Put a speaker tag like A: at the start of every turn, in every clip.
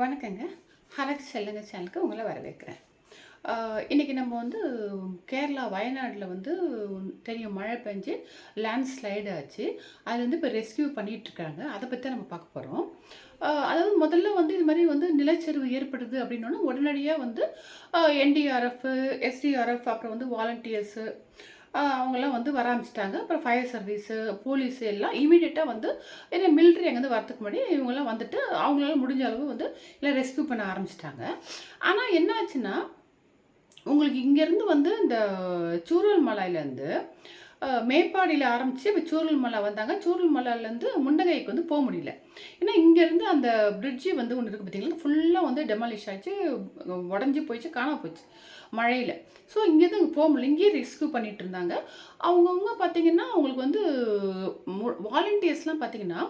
A: வணக்கங்க. ஹலக் செல்லுங்க சேனலுக்கு உங்களை வரவேற்கிறேன். இன்றைக்கி நம்ம வந்து கேரளா வயநாட்டில் வந்து தெரியும் மழை பெஞ்சு லேண்ட்ஸ்லைடு ஆச்சு. அது வந்து இப்போ ரெஸ்கியூ பண்ணிகிட்ருக்காங்க இருக்காங்க அதை பற்றி தான் நம்ம பார்க்க போகிறோம் அதாவது முதல்ல வந்து இது மாதிரி வந்து நிலச்சரிவு ஏற்படுது அப்படின்னோன்னா உடனடியாக வந்து என்டிஆர்எஃப் எஸ்டிஆர்எஃப் அப்புறம் வந்து வாலண்டியர்ஸு அவங்கெல்லாம் வந்து வர ஆரம்பிச்சிட்டாங்க. அப்புறம் ஃபயர் சர்வீஸு போலீஸு எல்லாம் இமீடியட்டாக வந்து ஏன்னா மிலிட்ரி அங்கேருந்து வரதுக்கு முன்னாடி இவங்கெல்லாம் வந்துட்டு அவங்களால முடிஞ்ச அளவு வந்து எல்லாம் ரெஸ்க்யூ பண்ண ஆரம்பிச்சிட்டாங்க. ஆனால் என்ன ஆச்சுன்னா உங்களுக்கு இங்கேருந்து வந்து இந்த சூரல் மலையிலேருந்து மேப்பாடியில் ஆரம்பித்து இப்போ சூரல் மலை வந்தாங்க. சூரல் மலையிலேருந்து முண்டகைக்கு வந்து போக முடியல. ஏன்னா இங்கேருந்து அந்த பிரிட்ஜு வந்து ஒன்று இருக்குது பார்த்தீங்களா ஃபுல்லாக வந்து டெமாலிஷ் ஆச்சு உடஞ்சி போயிடுச்சு காணாமல் போச்சு மழையில். ஸோ இங்கேருந்து இங்கே போக முடியல. இங்கேயே ரெஸ்க்யூ பண்ணிட்டு இருந்தாங்க. அவங்கவுங்க பார்த்தீங்கன்னா அவங்களுக்கு வந்து வாலண்டியர்ஸ்லாம் பார்த்தீங்கன்னா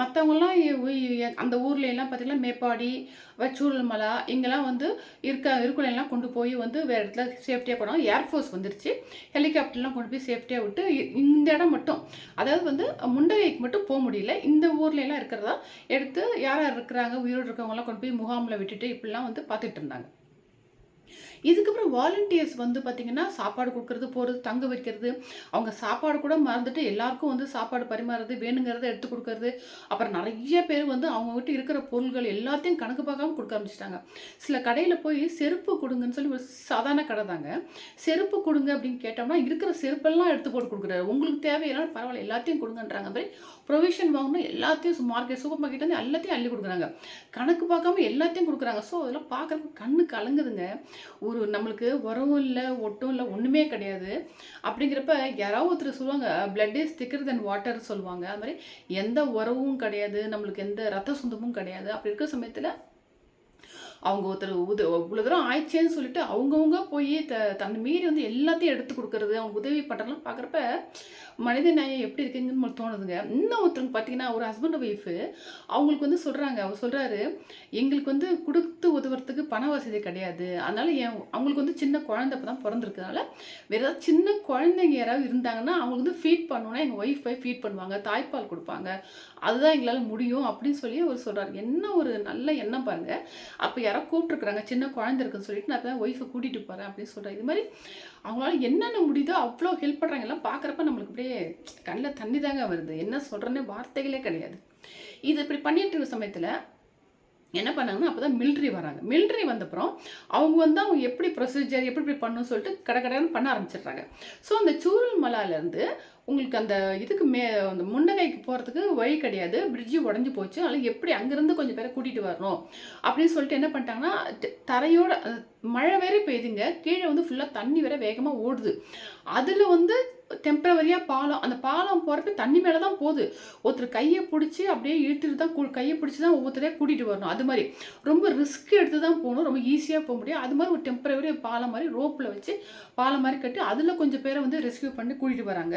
A: மற்றவங்களாம் அந்த ஊர்ல எல்லாம் பார்த்தீங்கன்னா மேப்பாடி வச்சூரல் மலை இங்கெல்லாம் வந்து இருக்க இருக்குள்ளெல்லாம் கொண்டு போய் வந்து வேறு இடத்துல சேஃப்டியாக போனாங்க ஏர்ஃபோர்ஸ் வந்துருச்சு. ஹெலிகாப்டர்லாம் கொண்டு போய் சேஃப்டியாக விட்டு இந்த இடம் மட்டும். அதாவது வந்து முண்டகைக்கு மட்டும் போக முடியல. இந்த ஊர்ல எல்லாம் இருக்கிறதா எடுத்து யார் யார் இருக்கிறாங்க உயிரோடு இருக்கவங்கலாம் கொண்டு போய் முகாமில் விட்டுட்டு இப்படிலாம் வந்து பார்த்துட்டு இருந்தாங்க. இதுக்கப்புறம் வாலண்டியர்ஸ் வந்து பார்த்திங்கன்னா சாப்பாடு கொடுக்கறது போகிறது தங்க வைக்கிறது. அவங்க சாப்பாடு கூட மறந்துட்டு எல்லாருக்கும் வந்து சாப்பாடு பரிமாறுறது வேணுங்கிறத எடுத்து கொடுக்கறது. அப்புறம் நிறைய பேர் வந்து அவங்ககிட்ட இருக்கிற பொருள்கள் எல்லாத்தையும் கணக்கு பார்க்காம கொடுக்க ஆரம்பிச்சிட்டாங்க. சில கடையில் போய் செருப்பு கொடுங்கன்னு சொல்லி ஒரு சாதாரண கடை தாங்க. செருப்பு கொடுங்க அப்படின்னு கேட்டோம்னா இருக்கிற செருப்பெல்லாம் எடுத்து போட்டு கொடுக்குறாரு. உங்களுக்கு தேவையான பரவாயில்ல எல்லாத்தையும் கொடுங்கன்றாங்க. மாதிரி ப்ரொவிஷன் வாங்கணும் எல்லாத்தையும் மார்க்கெட் சூப்பர் மார்க்கெட் வந்து எல்லாத்தையும் அள்ளி கொடுக்குறாங்க. கணக்கு பார்க்காம எல்லாத்தையும் கொடுக்குறாங்க. ஸோ அதெல்லாம் பார்க்குறப்ப கண்ணு கலங்குதுங்க. ஒரு நம்மளுக்கு உரமும் இல்லை ஒட்டும் இல்லை ஒன்றுமே கிடையாது. அப்படிங்கிறப்ப யாராவது ஒருத்தர் சொல்லுவாங்க பிளட் இஸ் திக்கர் தென் வாட்டர் சொல்லுவாங்க. அது மாதிரி எந்த உறவும் கிடையாது நம்மளுக்கு எந்த ரத்த சொந்தமும் கிடையாது. அப்படி இருக்கிற சமயத்தில் அவங்க ஒருத்தர் உத இவ்வளோ தூரம் ஆயிடுச்சேன்னு சொல்லிட்டு அவங்கவுங்க போய் த தன்னை மீறி வந்து எல்லாத்தையும் எடுத்து கொடுக்கறது அவங்க உதவி பண்ணுறலாம் பார்க்குறப்ப மனித நியாயம் எப்படி இருக்குங்கன்னு நம்மளுக்கு தோணுதுங்க. இன்னும் பார்த்தீங்கன்னா ஒரு ஹஸ்பண்ட் ஒய்ஃபு அவங்களுக்கு வந்து சொல்கிறாங்க அவர் சொல்கிறாரு எங்களுக்கு வந்து கொடுத்து உதவுறதுக்கு பண வசதி கிடையாது. அதனால் என் அவங்களுக்கு வந்து சின்ன குழந்தை இப்போ தான் பிறந்திருக்கிறதுனால வேறு ஏதாவது சின்ன குழந்தைங்க யாராவது இருந்தாங்கன்னா அவங்களுக்கு வந்து ஃபீட் பண்ணணும்னா எங்கள் ஒய்ஃப் போய் ஃபீட் பண்ணுவாங்க தாய்ப்பால் கொடுப்பாங்க. அதுதான் எங்களால் முடியும் அப்படின்னு சொல்லி அவர் சொல்கிறார் என்ன ஒரு நல்ல எண்ணம் பாருங்கள் அப்போ யாரோ கூப்பிட்ருக்குறாங்க சின்ன குழந்தை இருக்குன்னு சொல்லிட்டு நான் தான் ஒய்ஃபை கூட்டிகிட்டு போகிறேன் அப்படின்னு சொல்கிறேன் இது மாதிரி அவங்களால என்னென்ன முடியுதோ அவ்வளோ ஹெல்ப் பண்ணுறாங்க எல்லாம் பார்க்குறப்ப நம்மளுக்கு அப்படியே கண்ணில் தண்ணி தாங்க வருது. என்ன சொல்கிறேன்னே வார்த்தைகளே கிடையாது. இது இப்படி பண்ணிட்டு இருக்க சமயத்தில் என்ன பண்ணாங்கன்னா அப்போ தான் மிலிட்ரி வராங்க. மிலிட்ரி வந்தப்புறம் அவங்க வந்து அவங்க எப்படி ப்ரொசீஜர் எப்படி இப்படி பண்ணணும்னு சொல்லிட்டு கடை கடைன்னு பண்ண ஆரம்பிச்சிடுறாங்க. ஸோ அந்த சூரல் மலாலேருந்து உங்களுக்கு அந்த இதுக்கு மே அந்த முண்டகைக்கு போகிறதுக்கு வழி கிடையாது. பிரிட்ஜு உடஞ்சி போச்சு. அதனால் எப்படி அங்கேருந்து கொஞ்சம் பேரை கூட்டிகிட்டு வரணும்? அப்படின்னு சொல்லிட்டு என்ன பண்ணிட்டாங்கன்னா தரையோட மழை வேற பெய்யுதுங்க கீழே வந்து ஃபுல்லாக தண்ணி வேற வேகமாக ஓடுது. அதில் வந்து டெம்பரவரியாக பாலம் அந்த பாலம் போகிறப்ப தண்ணி மேலே தான் போகுது. ஒருத்தர் கையை பிடிச்சி அப்படியே இழுத்துட்டு தான் கையை பிடிச்சி தான் ஒவ்வொருத்தரையாக கூட்டிகிட்டு வரணும். அது மாதிரி. ரொம்ப ரிஸ்க் எடுத்து தான் போகணும். ரொம்ப ஈஸியாக போக முடியும். அது மாதிரி ஒரு டெம்பரவரி பாலம் மாதிரி ரோப்பில் வச்சு பாலம் மாதிரி கட்டி அதில் கொஞ்சம் பேரை வந்து ரெஸ்க்யூ பண்ணி கூட்டிகிட்டு வராங்க.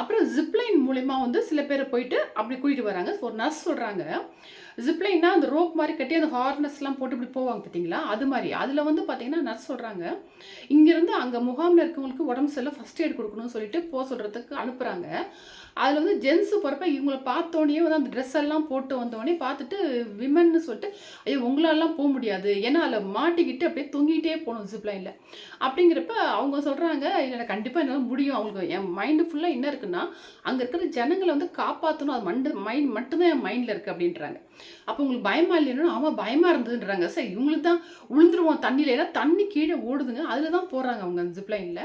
A: அப்புறம் ஜிப்லைன் மூலயமா வந்து சில பேர் போயிட்டு அப்படி கூட்டிகிட்டு வராங்க. ஒரு நர்ஸ் சொல்கிறாங்க ஜிப்லைன்னா அந்த ரோப் மாதிரி கட்டி அந்த ஹார்னஸ்லாம் போட்டு இப்படி போவாங்க பார்த்தீங்களா அது மாதிரி. அதில் வந்து பார்த்தீங்கன்னா நர்ஸ் சொல்கிறாங்க இங்கேருந்து அங்கே முகாமில் இருக்கவங்களுக்கு உடம்பு சரியில்லை ஃபஸ்ட் எய்ட் கொடுக்கணும்னு சொல்லிட்டு போக சொல்கிறதுக்கு அனுப்புகிறாங்க அதில் வந்து ஜென்ஸு போகிறப்ப இவங்கள பார்த்தோன்னே வந்து அந்த ட்ரெஸ் எல்லாம் போட்டு வந்தோடனே பார்த்துட்டு விமன்னு சொல்லிட்டு ஐயோ உங்களாலாம் போக முடியாது. ஏன்னா அதில் மாட்டிக்கிட்டு அப்படியே தொங்கிட்டே போகணும் ஜிப்லைனில் அப்படிங்கிறப்ப அவங்க சொல்கிறாங்க இல்லை கண்டிப்பாக என்னால் முடியும். அவங்களுக்கு என் மைண்டு ஃபுல்லாக என்ன இருக்குன்னா அங்கே இருக்கிற ஜனங்களை வந்து காப்பாற்றணும் அது மண்டு மைண்ட் மட்டும்தான் என் மைண்டில் இருக்குது அப்படின்றாங்க. அப்போ உங்களுக்கு பயமா இல்லைன்னா ஆமாம் பயமாக இருந்ததுன்றாங்க. சார் இவங்களுக்கு தான் விழுந்துருவோம் தண்ணியில். ஏன்னா தண்ணி கீழே ஓடுதுங்க. அதில் தான் போடுறாங்க அவங்க அந்த ஜிப்லைனில்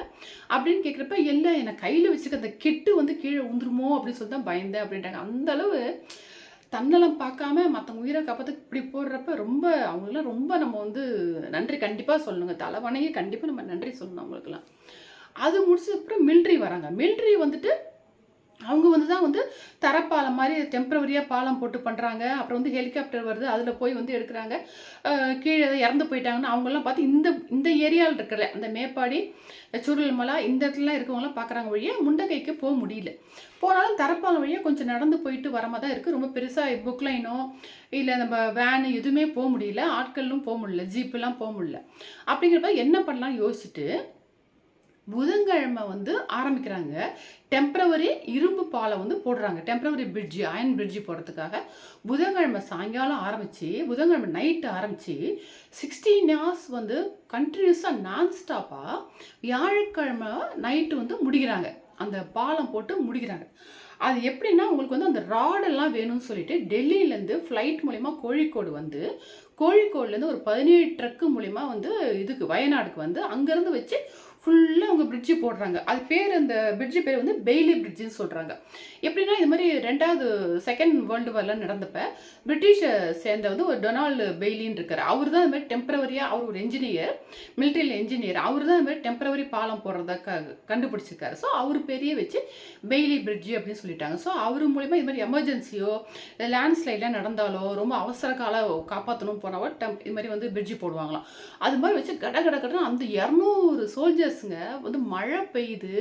A: அப்படின்னு கேட்குறப்ப இல்லை என்னை கையில் வச்சுருக்க அந்த கெட்டு வந்து கீழே விழுந்துருமோ அப்படின்னு சொல்லி தான் பயந்தேன் அப்படின்றாங்க. அந்த அளவு தன்னலம் பார்க்காம மற்றவங்க உயிரை காப்பாற்ற இப்படி போடுறப்ப ரொம்ப அவங்களுக்குலாம் ரொம்ப நம்ம வந்து நன்றி கண்டிப்பாக சொல்லணுங்க. தலைவனையே கண்டிப்பாக நம்ம நன்றி சொல்லணும் அவங்களுக்குலாம் அது முடிச்ச அப்புறம் மில்ட்ரி வராங்க. மில்ட்ரி வந்துட்டு அவங்க வந்து தான் வந்து தரப்பாலம் மாதிரி டெம்பரவரியாக பாலம் போட்டு பண்ணுறாங்க அப்புறம் வந்து ஹெலிகாப்டர் வருது. அதில் போய் வந்து எடுக்கிறாங்க. கீழே இறந்து போயிட்டாங்கன்னா அவங்கெல்லாம் பார்த்து இந்த இந்த ஏரியாவில் இருக்கிற அந்த மேப்பாடி சுருள்மலா இந்த இடத்துலலாம் இருக்கவங்களாம் பார்க்குறாங்க வழியாக முண்டகைக்கு போக முடியல. போனாலும் தரப்பாலம் வழியாக கொஞ்சம் நடந்து போயிட்டு வரமாக தான் இருக்குது ரொம்ப பெருசாக புக் லைனோ இல்லை நம்ம வேனு எதுவுமே போக முடியல. ஆட்களும் போக முடியல. ஜீப்பெல்லாம் போக முடியல. அப்படிங்கிறப்ப என்ன பண்ணலாம்னு யோசிச்சுட்டு புதன்கிழமை வந்து ஆரம்பிக்கிறாங்க. டெம்பரவரி இரும்பு பாலை வந்து போடுறாங்க. டெம்பரவரி பிரிட்ஜு அயன் பிரிட்ஜு போடுறதுக்காக புதன்கிழமை சாயங்காலம் ஆரம்பித்து புதன்கிழமை நைட்டு ஆரம்பித்து சிக்ஸ்டீன் ஹவர்ஸ் வந்து கண்டினியூஸாக நான் ஸ்டாப்பாக வியாழக்கிழமை நைட்டு வந்து முடிக்கிறாங்க. அந்த பாலம் போட்டு முடிக்கிறாங்க. அது எப்படின்னா உங்களுக்கு வந்து அந்த ராடெல்லாம் வேணும்னு சொல்லிட்டு டெல்லியிலேருந்து ஃப்ளைட் மூலிமா கோழிக்கோடு வந்து கோழிக்கோடுலேருந்து ஒரு பதினேழு ட்ரக்கு மூலிமா வந்து இதுக்கு வயநாடுக்கு வந்து அங்கேருந்து வச்சு ஃபுல்லாக அவங்க பிரிட்ஜு போடுறாங்க. அது பேர் அந்த பிரிட்ஜு பேர் வந்து பெய்லி பிரிட்ஜுன்னு சொல்கிறாங்க எப்படின்னா இது மாதிரி ரெண்டாவது செகண்ட் வேர்ல்டு வாரில் நடந்தப்ப பிரிட்டிஷை சேர்ந்த வந்து ஒரு டொனால்டு பெய்லின்னு இருக்கார். அவர் தான் இது மாதிரி டெம்பரவரியாக அவர் ஒரு என்ஜினியர் மிலிட்ரியில் என்ஜினியர் அவர் தான் இது மாதிரி டெம்பரவரி பாலம் போடுறதா கண்டுபிடிச்சிருக்காரு. ஸோ அவர் பெரிய வச்சு பெய்லி பிரிட்ஜு அப்படின்னு சொல்லிட்டாங்க. ஸோ அவர் மூலிமா இது மாதிரி எமர்ஜென்சியோ லேண்ட்ஸ்லைடெலாம் நடந்தாலோ ரொம்ப அவசர கால காப்பாற்றணும் போனவோ டெம் இது மாதிரி வந்து பிரிட்ஜு போடுவாங்களாம். அது மாதிரி வச்சு கட கட கடன்னு அந்த இரநூறு சோல்ஜர்ஸுங்க வந்து மழை பெய்யுது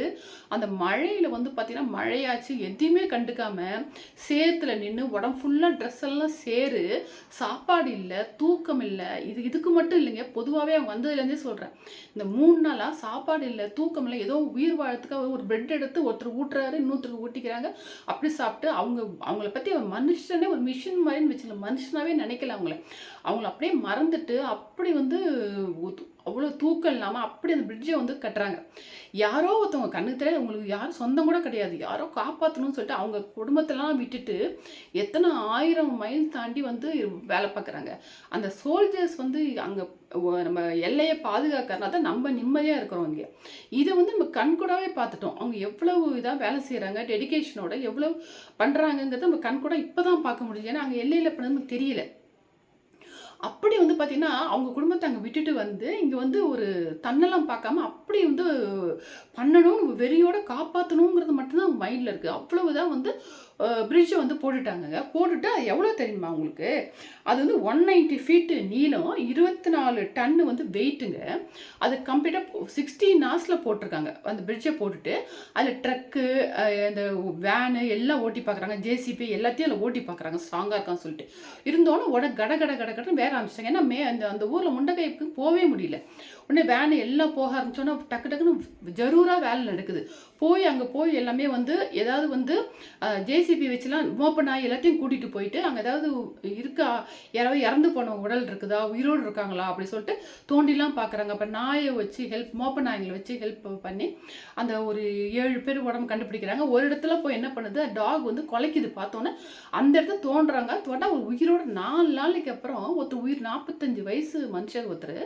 A: அந்த மழையில் வந்து பார்த்தீங்கன்னா மழையாச்சு எதையுமே கண்டுக்காம சேத்துல நின்று உடம்பு ஃபுல்லாக ட்ரெஸ் எல்லாம் சேரு சாப்பாடு இல்லை தூக்கம் இல்லை. இது இதுக்கு மட்டும் இல்லைங்க. பொதுவாகவே அவங்க வந்ததுலேருந்தே சொல்கிறேன் இந்த மூணு நாளாக சாப்பாடு இல்லை தூக்கம் இல்லை ஏதோ உயிர் வாழத்துக்காக ஒரு பிரெட் எடுத்து ஒருத்தர் ஊட்டுறாரு இன்னொருத்தருக்கு ஊட்டிக்கிறாங்க. அப்படி சாப்பிட்டு அவங்க அவங்கள பற்றி அவன் மனுஷனே ஒரு மிஷின் மாதிரின்னு வச்சுக்கல. மனுஷனாகவே நினைக்கல அவங்கள. அவங்கள அப்படியே மறந்துட்டு அப்படி வந்து அவ்வளோ தூக்கம் இல்லாமல் அப்படி அந்த பிரிட்ஜை வந்து கட்டுறாங்க. யாரோ ஒருத்தவங்க கண்ணுக்கு தெரியாது உங்களுக்கு யாரும் சொந்தம் கூட கிடையாது. யாரோ காப்பாற்றணும்னு சொல்லிட்டு அவங்க குடும்பத்தெல்லாம் விட்டுட்டு எத்தனை ஆயிரம் மைல் தாண்டி வந்து வேலை பார்க்குறாங்க. அந்த சோல்ஜர்ஸ் வந்து அங்கே நம்ம எல்லையை பாதுகாக்கிறதுனால தான் நம்ம நிம்மதியாக இருக்கிறோம் இங்கே. இதை வந்து நம்ம கண்கூடாவே பார்த்துட்டோம். அவங்க எவ்வளவு இதாக வேலை செய்கிறாங்க டெடிக்கேஷனோட எவ்வளவு பண்ணுறாங்கங்கிறத நம்ம கண்கூட இப்போ தான் பார்க்க முடியுது. ஏன்னா அங்கே எல்லையில் பண்ணது நமக்கு தெரியல. அப்படி பார்த்தீங்கன்னா அவங்க குடும்பத்தை அங்கே விட்டுட்டு வந்து இங்கே வந்து ஒரு தன்னெல்லாம் பார்க்காம அப்படி வந்து பண்ணணும் வெறியோட காப்பாற்றணுங்கிறது மட்டும்தான் அவங்க மைண்டில் இருக்குது அவ்வளவுதான் வந்து பிரிட்ஜை வந்து போட்டுட்டாங்க போட்டுட்டு அது எவ்வளோ தெரியுமா அவங்களுக்கு அது வந்து ஒன் நைன்ட்டி ஃபீட்டு நீளம் இருபத்தி நாலு டன்னு வந்து வெயிட்டுங்க அது கம்ப்ளீட்டாக சிக்ஸ்டீன் ஹார்ஸில் போட்டிருக்காங்க. அந்த பிரிட்ஜை போட்டுட்டு அதில் ட்ரக்கு இந்த வேனு எல்லாம் ஓட்டி பார்க்குறாங்க ஜேசிபி எல்லாத்தையும் அதில் ஓட்டி பார்க்குறாங்க ஸ்ட்ராங்காக இருக்கான்னு சொல்லிட்டு. இருந்தோன்னே உட கட கட கட கடன்னு வேற ஆரம்பிச்சிட்டாங்க. ஏன்னா மே அந்த அந்த ஊரில் முண்டகைக்கு போகவே முடியல. உடனே வேனு எல்லாம் போக ஆரம்பிச்சோன்னா டக்கு டக்குன்னு ஜரூராக வேலை நடக்குது. போய் அங்கே போய் எல்லாமே வந்து ஏதாவது வந்து ஜேசிபி வச்சுலாம் ஓப்பன் ஆகி எல்லாத்தையும் கூட்டிகிட்டு போயிட்டு அங்கே ஏதாவது இருக்கா யாராவது இறந்து போன உடல் இருக்குதா உயிரோடு இருக்காங்களா அப்படி சொல்லிட்டு தோண்டிலாம் பார்க்குறாங்க அப்போ நாயை வச்சு ஹெல்ப் மோப்ப நாய்களை வச்சு ஹெல்ப் பண்ணி அந்த ஒரு ஏழு பேர் உடம்பு கண்டுபிடிக்கிறாங்க. ஒரு இடத்துல போய் என்ன பண்ணுது டாக் வந்து குலைக்குது. பார்த்தோன்னே அந்த இடத்த தோன்றாங்க. தோண்டா ஒரு உயிரோட நாலு நாளைக்கு அப்புறம் ஒருத்தர் உயிர் நாற்பத்தஞ்சு வயசு மனுஷர் ஒருத்தர்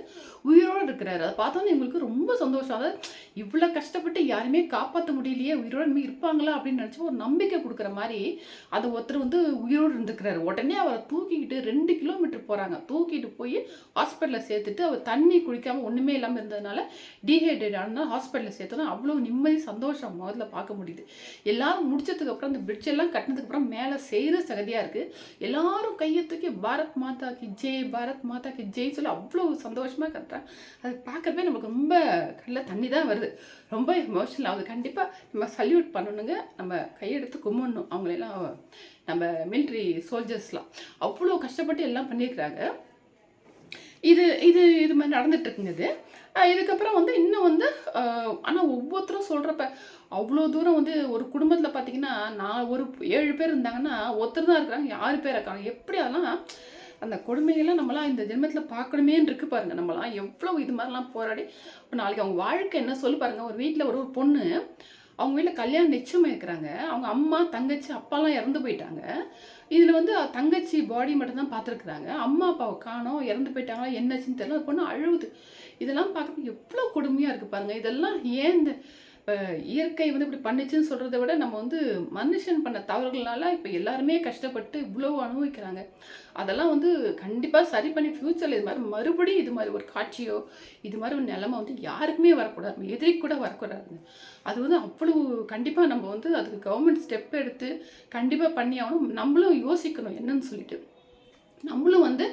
A: உயிரோடு இருக்கிறாரு. அதை பார்த்தோன்னே எங்களுக்கு ரொம்ப சந்தோஷம். அதாவது இவ்வளோ கஷ்டப்பட்டு யாருமே காப்பாற்ற முடியலையே உயிரோடு இனிமே இருப்பாங்களா அப்படின்னு நினச்சி ஒரு நம்பிக்கை கொடுக்குற மாதிரி அது ஒருத்தர் வந்து உயிரோடு இருந்துக்கிறாரு. உடனே அவரை தூக்கிக்கிட்டு ரெண்டு கிலோமீட்டர் போகிறாங்க தூக்கிட்டு போய் ஹாஸ்பிட்டலில் சேர்த்துட்டு அவர் தண்ணி குடிக்காமல் ஒன்றுமே இல்லாமல் இருந்ததுனால டீஹைட்ரேட் ஆனால் ஹாஸ்பிட்டலில் சேர்த்தோன்னா அவ்வளோ நிம்மதி சந்தோஷம் முதல்ல பார்க்க முடியுது. எல்லாரும் முடிச்சதுக்கப்புறம் அந்த பிரிட்ஜ் எல்லாம் கட்டினதுக்கப்புறம் மேலே செய்கிற சகதியாக இருக்குது எல்லாரும் கையை தூக்கி பாரத் மாதா கி ஜெய் பாரத் மாதா கி ஜெய் சொல்லி அவ்வளோ சந்தோஷமாக கட்டுறாங்க அது பார்க்குறப்பே நமக்கு ரொம்ப கடல தண்ணி தான் வருது. ரொம்ப எமோஷனல் ஆகுது. கண்டிப்பாக நம்ம சல்யூட் பண்ணணுங்க. நம்ம கையெடுத்து கும்பிடணும். அவங்களெல்லாம் நம்ம மிலிட்ரி சோல்ஜர்ஸ்லாம் அவ்வளோ கஷ்டப்பட்டு எல்லாம் பண்ணியிருக்கிறாங்க. இது இது இது மாதிரி நடந்துட்டு இருக்குங்க இது இதுக்கப்புறம் வந்து இன்னும் வந்து ஆனால் ஒவ்வொருத்தரும் சொல்கிறப்ப அவ்வளோ தூரம் வந்து ஒரு குடும்பத்தில் பார்த்தீங்கன்னா நான் ஒரு ஏழு பேர் இருந்தாங்கன்னா ஒருத்தர் தான் இருக்கிறாங்க ஆறு பேர் இருக்காங்க எப்படி அதெல்லாம் அந்த கொடுமையெல்லாம் நம்மளாம் இந்த ஜென்மத்தில் பார்க்கணுமேன்னு இருக்கு பாருங்க. நம்மளாம் எவ்வளோ இது மாதிரிலாம் போராடி இப்போ நாளைக்கு அவங்க வாழ்க்கை என்ன சொல்லி பாருங்கள் ஒரு வீட்டில் ஒரு ஒரு பொண்ணு அவங்க வீட்டில் கல்யாணம் நிச்சயமாக இருக்கிறாங்க. அவங்க அம்மா தங்கச்சி அப்பாலாம் இறந்து போயிட்டாங்க. இதில் வந்து தங்கச்சி பாடி மட்டும்தான் பார்த்துருக்குறாங்க. அம்மா அப்பாவை காணோம் இறந்து போயிட்டாங்களா என்னாச்சுன்னு தெரியல. அந்த பொண்ணு அழுவுது. இதெல்லாம் பார்க்குறதுக்கு எவ்வளோ கொடுமையாக இருக்குது பாருங்கள் இதெல்லாம் ஏன் இந்த இப்போ இயற்கை வந்து இப்படி பண்ணுச்சுன்னு சொல்கிறத விட நம்ம வந்து மனுஷன் பண்ண தவறுகள்னால இப்போ எல்லாருமே கஷ்டப்பட்டு இவ்வளோ அனுபவிக்கிறாங்க. அதெல்லாம் வந்து கண்டிப்பாக சரி பண்ணி ஃப்யூச்சரில் இது மாதிரி மறுபடியும் இது மாதிரி ஒரு காட்சியோ இது மாதிரி ஒரு நிலமை வந்து யாருக்குமே வரக்கூடாது. எதிரி கூட வரக்கூடாதுங்க அது வந்து அவ்வளவு கண்டிப்பாக நம்ம வந்து அதுக்கு கவர்மெண்ட் ஸ்டெப் எடுத்து கண்டிப்பாக பண்ணி ஆகணும். நம்மளும் யோசிக்கணும் என்னன்னு சொல்லிட்டு. நம்மளும் வந்து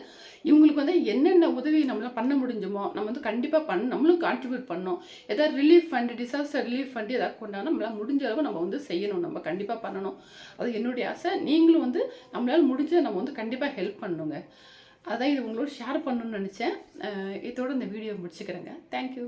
A: இவங்களுக்கு வந்து என்னென்ன உதவி நம்மளால் பண்ண முடிஞ்சுமோ நம்ம வந்து கண்டிப்பாக பண்ண நம்மளும் கான்ட்ரிபியூட் பண்ணோம். ஏதாவது relief fund disaster relief fund ஏதாவது கொண்டாந்து நம்மளால் முடிஞ்ச அளவு நம்ம வந்து செய்யணும். நம்ம கண்டிப்பாக பண்ணணும். அது என்னுடைய ஆசை. நீங்களும் வந்து நம்மளால் முடிஞ்ச நம்ம வந்து கண்டிப்பாக ஹெல்ப் பண்ணணுங்க அதான் இது உங்களோட ஷேர் பண்ணணும்னு நினச்சேன். இதோட இந்த வீடியோ முடிச்சுக்கிறேங்க. தேங்க்யூ